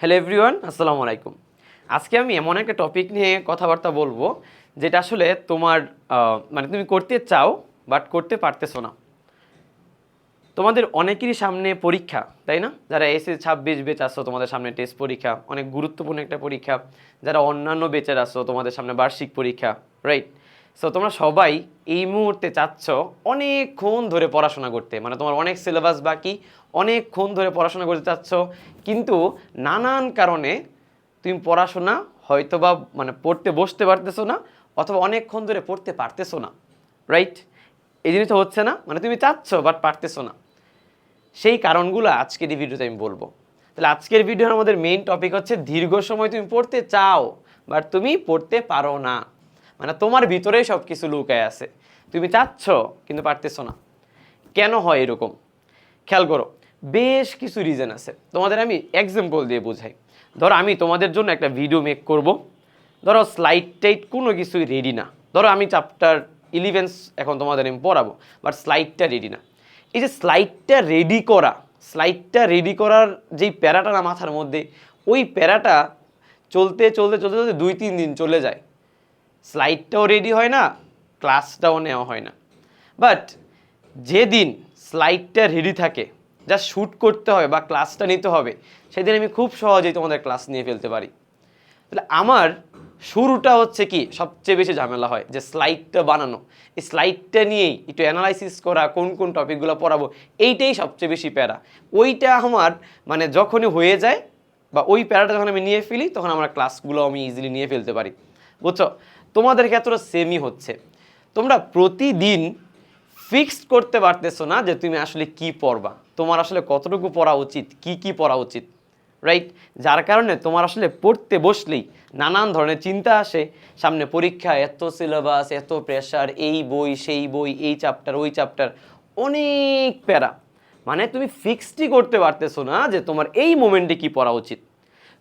Hello everyone, আসসালামু আলাইকুম। আজকে আমি এমন একটা টপিক নিয়ে কথাবার্তা বলব, যেটা আসলে তোমার মানে তুমি করতে চাও বাট করতে পারতেছো না। তোমাদের অনেকেরই সামনে পরীক্ষা, তাই না? যারা এসে ছাব্বিশ বেচ আসছো তোমাদের সামনে টেস্ট পরীক্ষা, অনেক গুরুত্বপূর্ণ একটা পরীক্ষা। যারা অন্যান্য বেচের আসছো তোমাদের সামনে বার্ষিক পরীক্ষা রাইট সো তোমরা সবাই এই মুহূর্তে চাচ্ছ অনেকক্ষণ ধরে পড়াশোনা করতে। মানে তোমার অনেক সিলেবাস বাকি, অনেকক্ষণ ধরে পড়াশোনা করতে চাচ্ছ। কিন্তু নানান কারণে তুমি পড়াশোনা হয়তো বা মানে পড়তে বসতে পারতেছো না অথবা অনেকক্ষণ ধরে পড়তে পারতেছো না রাইট এই জিনিসটা হচ্ছে না মানে তুমি চাচ্ছ বাট পারতেছো না। সেই কারণগুলো আজকের এই ভিডিওতে আমি বলব। তাহলে আজকের ভিডিওর আমাদের মেইন টপিক হচ্ছে দীর্ঘ সময় তুমি পড়তে চাও বাট তুমি পড়তে পারো না। মানে তোমার ভিতরেই সব কিছু লুকায় আছে। তুমি চাচ্ছ, কিন্তু পারতেছো না। কেন হয় এরকম? খেয়াল করো, বেশ কিছু রিজন আছে। তোমাদের আমি এক্সাম্পল দিয়ে বোঝাই। ধরো আমি তোমাদের জন্য একটা ভিডিও মেক করব। ধরো স্লাইড টাইট কোনো কিছুই রেডি না। ধরো আমি চ্যাপ্টার ইলেভেন্স এখন তোমাদের আমি পড়াবো বাট স্লাইডটা রেডি না। এই যে স্লাইডটা রেডি করা স্লাইডটা রেডি করার যেই প্যারাটা না মাথার মধ্যে, ওই প্যারাটা চলতে চলতে চলতে চলতে দুই, তিন দিন চলে যায়। স্লাইডটাও রেডি হয় না ক্লাসটাও নেওয়া হয় না। বাট যেদিন স্লাইডটা রেডি থাকে যা শ্যুট করতে হবে বা ক্লাসটা নিতে হবে, সেদিন আমি খুব সহজেই তোমাদের ক্লাস নিয়ে ফেলতে পারি। তাহলে আমার শুরুটা হচ্ছে কি, সবচেয়ে বেশি ঝামেলা হয়, যে স্লাইডটা বানানো। এই স্লাইডটা নিয়েই একটু অ্যানালাইসিস করা, কোন কোন টপিকগুলো পড়াবো, এইটাই সবচেয়ে বেশি প্যারা। ওইটা আমার মানে যখনই হয়ে যায়, বা ওই প্যারাটা যখন আমি নিয়ে ফেলি, তখন আমার ক্লাসগুলো আমি ইজিলি নিয়ে ফেলতে পারি। বুঝছ? তোমাদের ক্ষেত্রে সেমই হচ্ছে। তোমরা প্রতিদিন ফিক্সড করতে পারতেছো না যে তুমি আসলে কি পড়বা। তোমার আসলে কতটুকু পড়া উচিত, কি কি পড়া উচিত রাইট যার কারণে তোমার আসলে পড়তে বসলেই নানান ধরনের চিন্তা আসে। সামনে পরীক্ষা, এত সিলেবাস এত প্রেশার এই বই, সেই বই, এই চ্যাপ্টার ওই চ্যাপ্টার অনেক প্যারা। মানে তুমি ফিক্সডই করতে পারতেছো না যে তোমার এই মোমেন্টে কি পড়া উচিত।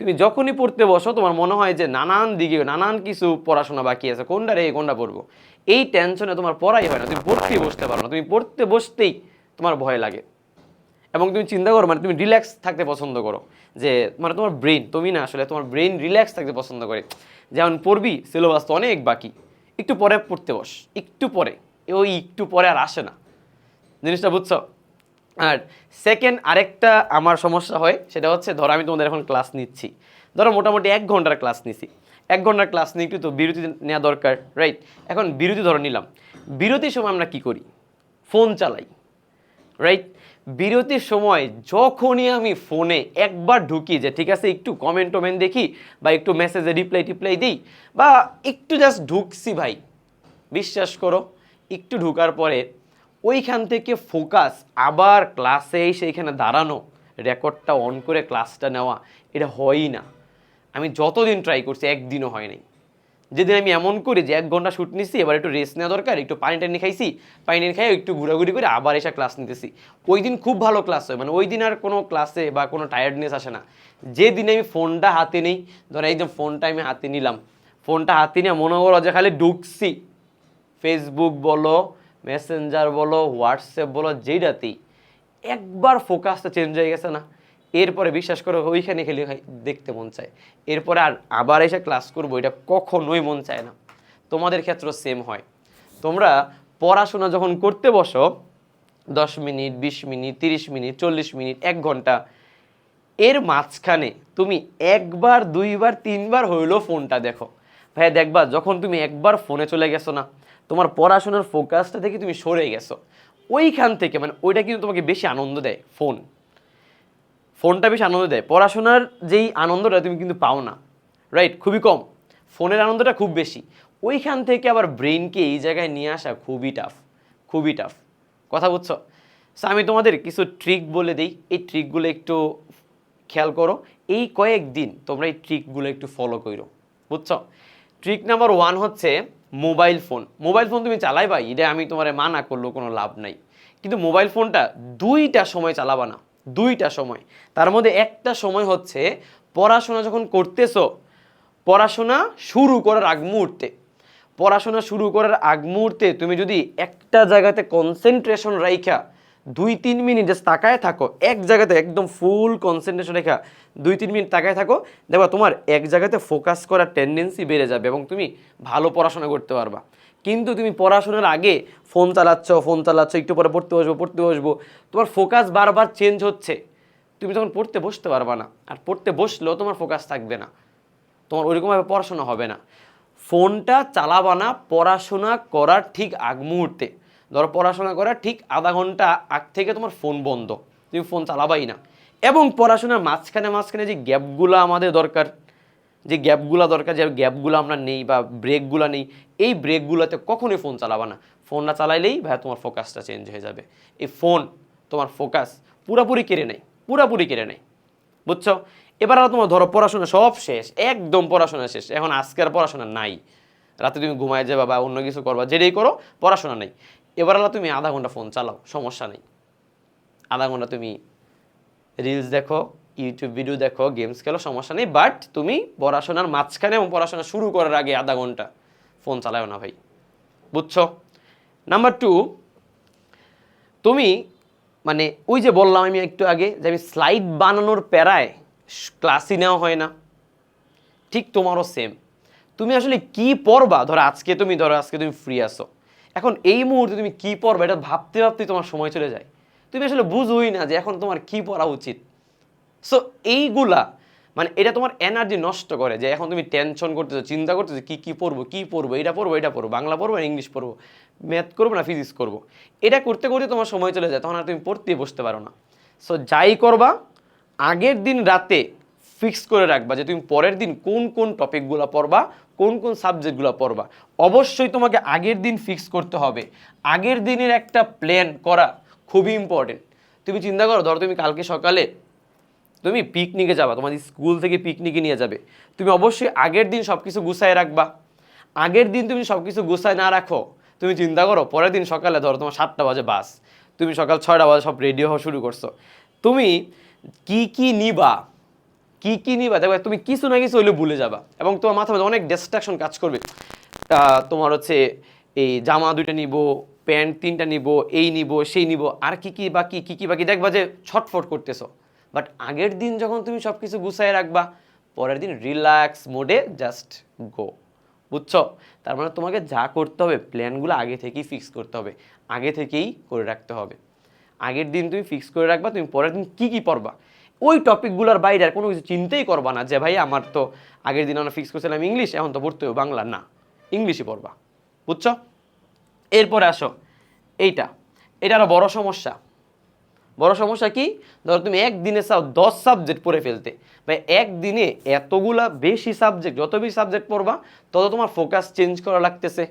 তুমি যখনই পড়তে বসো, তোমার মনে হয় যে নানান দিকে, নানান কিছু পড়াশোনা বাকি আছে। কোনটা রে, কোনটা পড়ব? এই টেনশনে তোমার পড়াই হয় না। তুমি পড়তেই বসতে পারো না। তুমি পড়তে বসতেই তোমার ভয় লাগে। এবং তুমি চিন্তা করো মানে তুমি রিল্যাক্স থাকতে পছন্দ করো। যে মানে তোমার ব্রেন তুমি না আসলে তোমার ব্রেন রিল্যাক্স থাকতে পছন্দ করে। যেমন পড়বি সিলেবাস তো অনেক বাকি। একটু পরে পড়তে বস। একটু পরে। ওই একটু পরে আর আসে না। জিনিসটা বুঝছ? আর সেকেন্ড আরেকটা আমার সমস্যা হয়, সেটা হচ্ছে, ধরো আমি তোমাদের এখন ক্লাস নিচ্ছি। ধরো মোটামুটি এক ঘণ্টার ক্লাস নিছি। এক ঘণ্টার ক্লাস নিয়ে একটু তো বিরতি নেওয়া দরকার রাইট এখন বিরতি ধরো নিলাম। বিরতির সময় আমরা কি করি? ফোন চালাই রাইট বিরতির সময় যখনই আমি ফোনে একবার ঢুকি যে, ঠিক আছে, একটু কমেন্ট টমেন্ট দেখি বা একটু মেসেজে রিপ্লাই টিপ্লাই দিই বা একটু জাস্ট ঢুকছি ভাই, বিশ্বাস করো, একটু ঢুকার পরে ওইখান থেকে ফোকাস, আবার ক্লাসে এসে এখানে দাঁড়ানো, রেকর্ডটা অন করে ক্লাসটা নেওয়া, এটা হয়ই না। আমি যতদিন ট্রাই করছি, একদিনও হয় নাই। যেদিন আমি এমন করি যে এক ঘণ্টা শ্যুট নিছি, এবার একটু রেস্ট নেওয়া দরকার, একটু পানি টানি খাইছি, পানি টানি খাই একটু ঘোরাঘুরি করে আবার এসে ক্লাস নিতেছি। ওই দিন খুব ভালো ক্লাস হয় মানে ওই দিন আর কোনো ক্লাসে বা কোনো টায়ার্ডনেস আসে না। যে দিনে আমি ফোনটা হাতে নেই ধরো যে ফোনটা আমি হাতে নিলাম ফোনটা হাতে নিয়ে মনে করো যে খালি ঢুকছি। ফেসবুক বলো মেসেঞ্জার বলো হোয়াটসঅ্যাপ বলো, যেইটাতেই একবার ফোকাসটা চেঞ্জ হয়ে গেছে না, এরপরে বিশ্বাস করো ওইখানে খেলে দেখতে মন চায়। এরপরে আর আবার এসে ক্লাস করব, এটা কখনোই মন চায় না। তোমাদের ক্ষেত্রেও সেম হয়। তোমরা পড়াশোনা যখন করতে বসো, দশ মিনিট, বিশ মিনিট, তিরিশ মিনিট, চল্লিশ মিনিট, এক ঘণ্টা, এর মাঝখানে তুমি একবার, দুইবার, তিনবার হইলেও ফোনটা দেখো। ভাই দেখবা, যখন তুমি একবার ফোনে চলে গেছো না তোমার পড়াশোনার ফোকাসটা থেকে তুমি সরে গেছো। ওইখান থেকে মানে ওইটা কিন্তু তোমাকে বেশি আনন্দ দেয় ফোন ফোনটা বেশি আনন্দ দেয়। পড়াশোনার যেই আনন্দটা তুমি কিন্তু পাও না রাইট খুবই কম। ফোনের আনন্দটা খুব বেশি। ওইখান থেকে আবার ব্রেনকে এই জায়গায় নিয়ে আসা খুবই টাফ খুবই টাফ কথা বুঝছ? সো আমি তোমাদের কিছু ট্রিক বলে দিই। এই ট্রিকগুলো একটু খেয়াল করো। এই কয়েকদিন তোমরা এই ট্রিকগুলো একটু ফলো করো বুঝছ? ট্রিক নাম্বার ওয়ান হচ্ছে মোবাইল ফোন। মোবাইল ফোন তুমি চালাই চালাইবা এটা আমি তোমার মানা করলেও কোনো লাভ নাই। কিন্তু মোবাইল ফোনটা দুইটা সময় চালাবা না, দুইটা সময়। তার মধ্যে একটা সময় হচ্ছে পড়াশোনা যখন করতেছো, পড়াশোনা শুরু করার আগ মুহূর্তে। পড়াশোনা শুরু করার আগ মুহূর্তে তুমি যদি একটা জায়গাতে কনসেন্ট্রেশন রাইখা দুই তিন মিনিট জাস্ট তাকায় থাকো। এক জায়গাতে একদম ফুল কনসেন্ট্রেশন রেখা দুই তিন মিনিট তাকায় থাকো। দেখো তোমার এক জায়গাতে ফোকাস করার টেন্ডেন্সি বেড়ে যাবে এবং তুমি ভালো পড়াশোনা করতে পারবা। কিন্তু তুমি পড়াশোনার আগে ফোন চালাচ্ছ ফোন চালাচ্ছ, একটু পরে পড়তে বসবো পড়তে বসবো। তোমার ফোকাস বারবার চেঞ্জ হচ্ছে। তুমি তখন পড়তে বসতে পারবা না। আর পড়তে বসলেও তোমার ফোকাস থাকবে না। তোমার ওইরকমভাবে পড়াশোনা হবে না। ফোনটা চালাবা না, পড়াশোনা করার ঠিক আগ মুহূর্তে। ধরো পড়াশোনা করার ঠিক আধা ঘণ্টা আগ থেকে তোমার ফোন বন্ধ। তুমি ফোন চালাবাই না। এবং পড়াশোনার মাঝখানে মাঝখানে যে গ্যাপগুলো আমাদের দরকার, যে গ্যাপগুলো দরকার, যে গ্যাপগুলো আমরা নেই বা ব্রেকগুলো নেই, এই ব্রেকগুলোতে কখনোই ফোন চালাবা না। ফোন না চালাইলেই ভাই তোমার ফোকাসটা চেঞ্জ হয়ে যাবে। এই ফোন, তোমার ফোকাস পুরোপুরি কেড়ে নেয়, পুরোপুরি কেড়ে নেয়। বুঝছ? এবার আর তোমার ধরো পড়াশোনা সব শেষ, একদম পড়াশোনা শেষ। এখন আজকের পড়াশোনা নাই। রাতে তুমি ঘুমায় যাবা বা অন্য কিছু করবা, যেটাই করো, পড়াশোনা নেই। এবার আলা তুমি আধা ঘণ্টা ফোন চালাও, সমস্যা নেই। আধা ঘণ্টা তুমি রিলস দেখো ইউটিউব ভিডিও দেখো গেমস খেলো, সমস্যা নেই। বাট তুমি পড়াশোনার মাঝখানে এবং পড়াশোনা শুরু করার আগে আধা ঘণ্টা ফোন চালাও না ভাই। বুঝছ? নাম্বার টু তুমি মানে ওই যে বললাম আমি একটু আগে যে আমি স্লাইড বানানোর প্যারায় ক্লাসই নেওয়া হয় না। ঠিক তোমারও সেম তুমি আসলে কি পড়বা? ধরো আজকে তুমি, ধরো আজকে তুমি ফ্রি আসো এখন এই মুহূর্তে তুমি কি পড়বে এটা ভাবতে ভাবতে তোমার সময় চলে যায়। তুমি আসলে বুঝোই না যে এখন তোমার কি পড়া উচিত। সো এইগুলা মানে এটা তোমার এনার্জি নষ্ট করে যে এখন তুমি টেনশন করতেছো, চিন্তা করতেছো কি কি পড়ব কি পড়ব এটা পড়ব এটা পড়ব বাংলা পড়ব না ইংলিশ পড়ব ম্যাথ করব না ফিজিক্স করব। এটা করতে করতে তোমার সময় চলে যায়, তখন আর তুমি পড়তে বসতে পারো না। সো যাই করবা, আগের দিন রাতে ফিক্স করে রাখবা যে তুমি পরের দিন কোন কোন টপিকগুলো পড়বা কোন কোন সাবজেক্টগুলো পড়বা? অবশ্যই তোমাকে আগের দিন ফিক্স করতে হবে। আগের দিনের একটা প্ল্যান করা খুবই ইম্পর্টেন্ট তুমি চিন্তা করো, ধরো তুমি কালকে সকালে তুমি পিকনিকে যাবা তোমাদের স্কুল থেকে পিকনিকে নিয়ে যাবে। তুমি অবশ্যই আগের দিন সব কিছু গুছায় রাখবা। আগের দিন তুমি সব কিছু গুছায় না রাখো, তুমি চিন্তা করো, পরের দিন সকালে ধরো তোমার সাতটা বাজে বাস তুমি সকাল ছয়টা বাজে সব রেডি হওয়া শুরু করছ। তুমি কি কি নিবা? কি কি নিবা? দেখবে তুমি কিছু না কিছু হইলে ভুলে যাবা। এবং তোমার মাথার মধ্যে অনেক ডিস্ট্রাকশন কাজ করবে। তোমার হচ্ছে এই জামা দুইটা নিব, প্যান্ট তিনটা নিব, এই নিব, সেই নিব, আর কি কি বাকি, কি কি বাকি দেখবা যে ছটফট করতেছো। বাট আগের দিন যখন তুমি সব কিছু গুছাই রাখবা, পরের দিন রিল্যাক্স মোডে জাস্ট গো বুঝছ? তার মানে তোমাকে যা করতে হবে প্ল্যানগুলো আগে থেকেই ফিক্স করতে হবে। আগে থেকেই করে রাখতে হবে। আগের দিন তুমি ফিক্স করে রাখবা, তুমি পরের দিন কী কী পড়বা ওই টপিকগুলোর বাইরে আর কোনো কিছু চিন্তাই করবা না যে, ভাই, আমার তো আগের দিন আমরা ফিক্স করছিলাম ইংলিশ এখন তো পড়তে হবে বাংলা। না ইংলিশই পড়বা, বুঝছ? এরপরে আসো, এইটা, এটা আরও বড় সমস্যা। বড় সমস্যা কি? ধরো তুমি একদিনে চাও দশ সাবজেক্ট পড়ে ফেলতে। ভাই, একদিনে এতগুলা বেশি সাবজেক্ট যত বেশি সাবজেক্ট পড়বা, তত তোমার ফোকাস চেঞ্জ করা লাগতেছে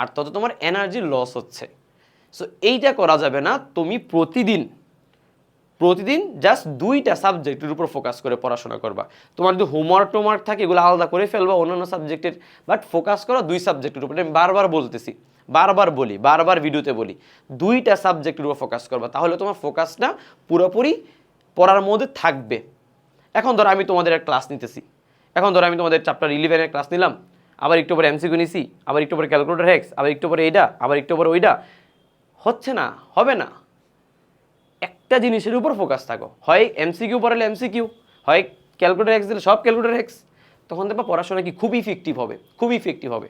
আর তত তোমার এনার্জি লস হচ্ছে। সো এইটা করা যাবে না, তুমি প্রতিদিন প্রতিদিন জাস্ট দুইটা সাবজেক্টের উপর ফোকাস করে পড়াশোনা করবা। তোমার যদি হোমওয়ার্ক টোমওয়ার্ক থাকে, এগুলো আলাদা করে ফেলবা অন্যান্য সাবজেক্টের বাট ফোকাস করো দুই সাবজেক্টের উপর। আমি বারবার বলতেছি, বারবার বলি, বারবার ভিডিওতে বলি, দুইটা সাবজেক্টের উপর ফোকাস করবা, তাহলে তোমার ফোকাসটা পুরোপুরি পড়ার মধ্যে থাকবে। এখন ধরো আমি তোমাদের ক্লাস নিতেছি। এখন ধরো আমি তোমাদের চ্যাপ্টার ইলেভেনের ক্লাস নিলাম, আবার একটু পরে এমসিকিউ নিছি, আবার একটু পরে ক্যালকুলেটর হেক্স আবার একটু পরে এইটা আবার একটু পরে ওইটা হচ্ছে না, হবে না। একটা জিনিসের উপর ফোকাস থাকো। হয় এমসিকিউ পড়ালে এমসিকিউ হয় ক্যালকুলেটর এক্স দিলে সব ক্যালকুলেটর এক্স তখন দেখবা পড়াশোনা কি খুব ইফেক্টিভ হবে, খুব ইফেক্টিভ হবে।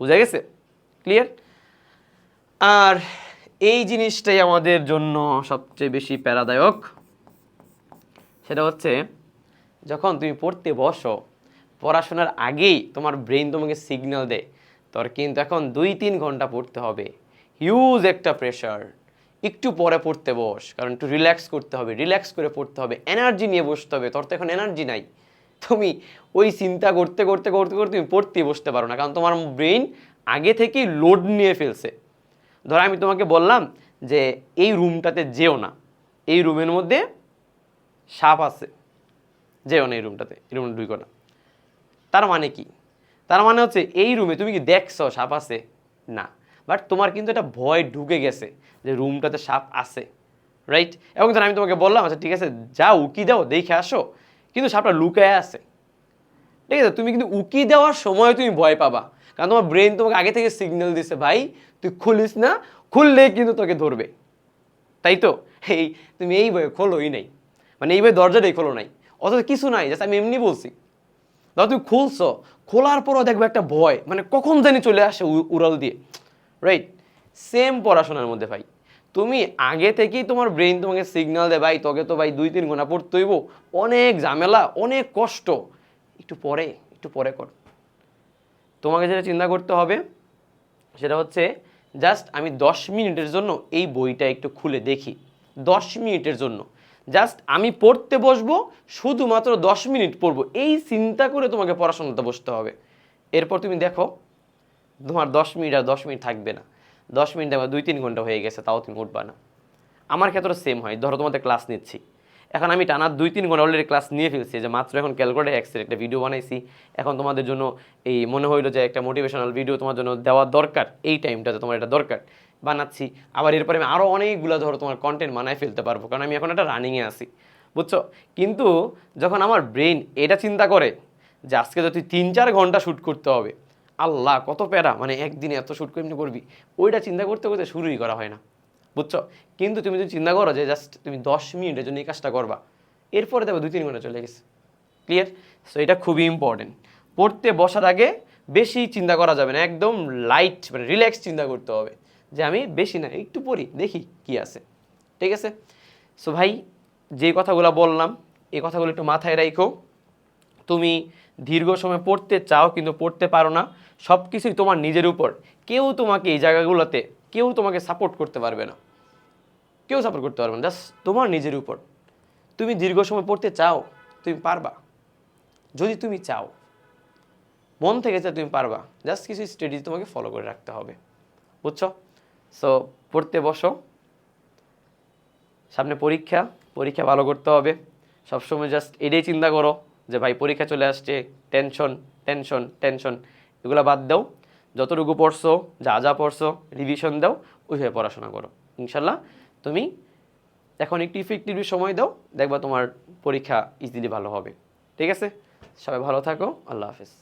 বুঝা গেছে? ক্লিয়ার আর এই জিনিসটাই আমাদের জন্য সবচেয়ে বেশি প্যারাদায়ক। সেটা হচ্ছে, যখন তুমি পড়তে বসো, পড়াশোনার আগেই তোমার ব্রেন তোমাকে সিগন্যাল দেয়, তোর কিন্তু এখন দুই তিন ঘণ্টা পড়তে হবে। হিউজ একটা প্রেশার একটু পরে পড়তে বস, কারণ একটু রিল্যাক্স করতে হবে রিল্যাক্স করে পড়তে হবে এনার্জি নিয়ে বসতে হবে, তোর তো এখন এনার্জি নাই। তুমি ওই চিন্তা করতে করতে করতে করতে তুমি পড়তেই বসতে পারো না, কারণ তোমার ব্রেন আগে থেকেই লোড নিয়ে ফেলছে। ধরো আমি তোমাকে বললাম যে এই রুমটাতে যেও না, এই রুমের মধ্যে সাপ আছে, যেও না এই রুমটাতে, এই রুমে ঢুকো না। তার মানে কি? তার মানে হচ্ছে এই রুমে তুমি কি দেখছ সাপ আছে? না। বাট তোমার কিন্তু একটা ভয় ঢুকে গেছে যে রুমটাতে সাপ আছে রাইট এবং ধর আমি তোমাকে বললাম আচ্ছা ঠিক আছে, যাও, উকি দাও, দেখে আসো। কিন্তু সাপটা লুকায় আছে। ঠিক আছে, তুমি কিন্তু উকি দেওয়ার সময় তুমি ভয় পাবা। কারণ তোমার ব্রেন তোমাকে আগে থেকে সিগন্যাল দিছে, ভাই, তুই খুলিস না খুললে কিন্তু তোকে ধরবে। তাই তো? এই, তুমি এই বই খোলোই নাই। মানে এই বই দরজাটাই খোলো নাই। অথচ কিছু নাই জাস্ট আমি এমনি বলছি। ধরো তুমি খুলছো, খোলার পরও দেখবে একটা ভয়। মানে কখন জানি চলে আসে উড়াল দিয়ে। রাইট সেম পড়াশোনার মধ্যে ভাই। তুমি আগে থেকেই তোমার ব্রেন তোমাকে সিগন্যাল দেয়, ভাই, তোকে তো ভাই দুই, তিন ঘণ্টা পড়তে হইব। অনেক ঝামেলা, অনেক কষ্ট। একটু পরে একটু পরে কর। তোমাকে যেটা চিন্তা করতে হবে, সেটা হচ্ছে জাস্ট আমি দশ মিনিটের জন্য এই বইটা একটু খুলে দেখি। দশ মিনিটের জন্য। জাস্ট আমি পড়তে বসবো, শুধুমাত্র দশ মিনিট পড়ব। এই চিন্তা করে তোমাকে পড়াশোনাতে বসতে হবে। এরপর তুমি দেখো তোমার দশ মিনিট আর দশ মিনিট থাকবে না। দশ মিনিট আমার দুই তিন ঘণ্টা হয়ে গেছে, তাও তুমি উঠবা না। আমার ক্ষেত্রে সেম হয়। ধরো তোমাদের ক্লাস নিচ্ছি। এখন আমি টানা দুই তিন ঘণ্টা অলরেডি ক্লাস নিয়ে ফেলছি। যে মাত্র এখন ক্যালকুলেটার এক্সের একটা ভিডিও বানাইছি। এখন তোমাদের জন্য এই মনে হইল যে একটা মোটিভেশনাল ভিডিও তোমার জন্য দেওয়া দরকার। এই টাইমটাতে তোমার এটা দরকার। বানাচ্ছি। আবার এরপরে আমি আরও অনেকগুলো ধরো তোমার কন্টেন্ট বানায় ফেলতে পারব। কারণ আমি এখন একটা রানিংয়ে আছি। বুঝছ? কিন্তু যখন আমার ব্রেন এটা চিন্তা করে যে আজকে যদি তিন চার ঘণ্টা শ্যুট করতে হবে আল্লাহ, কত প্যারা। মানে একদিনে এত শ্যুট করে এমনি করবি? ওইটা চিন্তা করতে করতে শুরুই করা হয় না। বুঝছ? কিন্তু তুমি যদি চিন্তা করো যে জাস্ট তুমি দশ মিনিটের জন্য এই কাজটা করবা, এরপরে দেখো দুই, তিন ঘণ্টা চলে গেছে। ক্লিয়ার সো এটা খুবই ইম্পর্টেন্ট পড়তে বসার আগে বেশি চিন্তা করা যাবে না। একদম লাইট মানে রিল্যাক্স চিন্তা করতে হবে। যে আমি বেশি না, একটু পড়ি, দেখি কি আছে। ঠিক আছে? সো ভাই, যে কথাগুলো বললাম এই কথাগুলো একটু মাথায় রাখো তুমি দীর্ঘ সময় পড়তে চাও কিন্তু পড়তে পারো না সব কিছুই তোমার নিজের উপর। কেউ তোমাকে এই জায়গাগুলোতে, কেউ তোমাকে সাপোর্ট করতে পারবে না। কেউ সাপোর্ট করতে পারবে না জাস্ট তোমার নিজের উপর। তুমি দীর্ঘ সময় পড়তে চাও, তুমি পারবা। যদি তুমি চাও, মন থেকে চাও তুমি পারবা। জাস্ট কিছু স্টাডিজ তোমাকে ফলো করে রাখতে হবে। বুঝছ? সো পড়তে বসো। সামনে পরীক্ষা পরীক্ষা ভালো করতে হবে। সবসময় জাস্ট এটাই চিন্তা করো। যে ভাই পরীক্ষা চলে আসছে টেনশন টেনশন টেনশন এগুলো বাদ দাও। যতটুকু পড়ছো, যা যা পড়ছো রিভিশন দাও, ওইভাবে পড়াশোনা করো। ইনশাল্লাহ তুমি এখন একটু ইফেক্টিভ সময় দাও, দেখবা তোমার পরীক্ষা ইজিলি ভালো হবে। ঠিক আছে? সবাই ভালো থাকো, আল্লাহ হাফেজ।